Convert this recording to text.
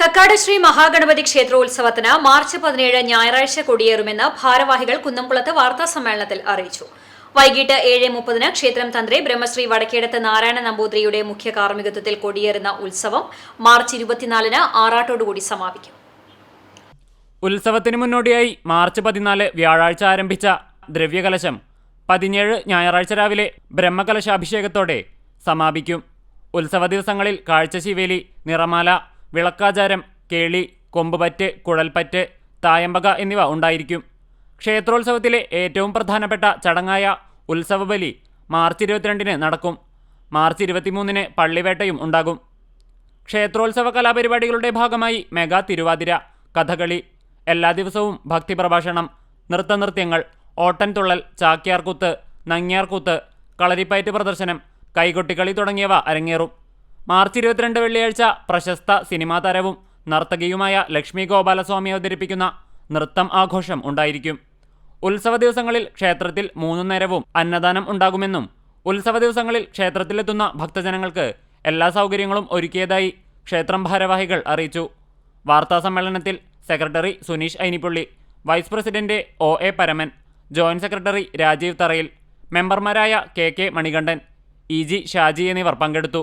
കക്കാട് ശ്രീ മഹാഗണപതി ക്ഷേത്രോത്സവത്തിന് മാർച്ച് പതിനേഴ് ഞായറാഴ്ച കൊടിയേറുമെന്ന് ഭാരവാഹികൾ കുന്നംകുളത്ത് വാർത്താ സമ്മേളനത്തിൽ അറിയിച്ചു. വൈകിട്ട് ഏഴ് മുപ്പതിന് ക്ഷേത്രം തന്ത്രി ബ്രഹ്മശ്രീ വടക്കേടത്ത് നാരായണ നമ്പൂതിരിയുടെ മുഖ്യ കാർമ്മികത്വത്തിൽ കൊടിയേറുന്ന ഉത്സവം മാർച്ച് ഇരുപത്തിനാലിന് ആറാട്ടോടുകൂടി സമാപിക്കും. ഉത്സവത്തിന് മുന്നോടിയായി മാർച്ച് പതിനാല് വ്യാഴാഴ്ച ആരംഭിച്ച ദ്രവ്യകലശം പതിനേഴ് ഞായറാഴ്ച രാവിലെ ബ്രഹ്മകലശാഭിഷേകത്തോടെ സമാപിക്കും. ഉത്സവ ദിവസങ്ങളിൽ കാഴ്ചശിവേലി നിറമാല വിളക്കാചാരം കേളി കൊമ്പുപറ്റ് കുഴൽപ്പറ്റ് തായമ്പക എന്നിവ ഉണ്ടായിരിക്കും. ക്ഷേത്രോത്സവത്തിലെ ഏറ്റവും പ്രധാനപ്പെട്ട ചടങ്ങായ ഉത്സവബലി മാർച്ച് ഇരുപത്തിരണ്ടിന് നടക്കും. മാർച്ച് ഇരുപത്തിമൂന്നിന് പള്ളിവേട്ടയും ഉണ്ടാകും. ക്ഷേത്രോത്സവ കലാപരിപാടികളുടെ ഭാഗമായി മെഗാ തിരുവാതിര കഥകളി എല്ലാ ദിവസവും ഭക്തി പ്രഭാഷണം നൃത്തനൃത്യങ്ങൾ ഓട്ടൻതുള്ളൽ ചാക്യാർകൂത്ത് നങ്ങ്യാർകൂത്ത് കളരിപ്പയറ്റ് പ്രദർശനം കൈകൊട്ടിക്കളി തുടങ്ങിയവ അരങ്ങേറും. മാർച്ച് ഇരുപത്തിരണ്ട് വെള്ളിയാഴ്ച പ്രശസ്ത സിനിമാ താരവും നർത്തകിയുമായ ലക്ഷ്മി ഗോപാലസ്വാമി അവതരിപ്പിക്കുന്ന നൃത്തം ആഘോഷം ഉണ്ടായിരിക്കും. ഉത്സവ ദിവസങ്ങളിൽ ക്ഷേത്രത്തിൽ മൂന്നു നേരവും അന്നദാനം ഉണ്ടാകുമെന്നും ഉത്സവ ദിവസങ്ങളിൽ ക്ഷേത്രത്തിലെത്തുന്ന ഭക്തജനങ്ങൾക്ക് എല്ലാ സൗകര്യങ്ങളും ഒരുക്കിയതായി ക്ഷേത്രം ഭാരവാഹികൾ അറിയിച്ചു. വാർത്താ സമ്മേളനത്തിൽ secretary Suneesh Ainippally vice president O A Paraman joint secretary Rajeev Tharayil മെമ്പർമാരായ K K Manikandan E G Shaji എന്നിവർ പങ്കെടുത്തു.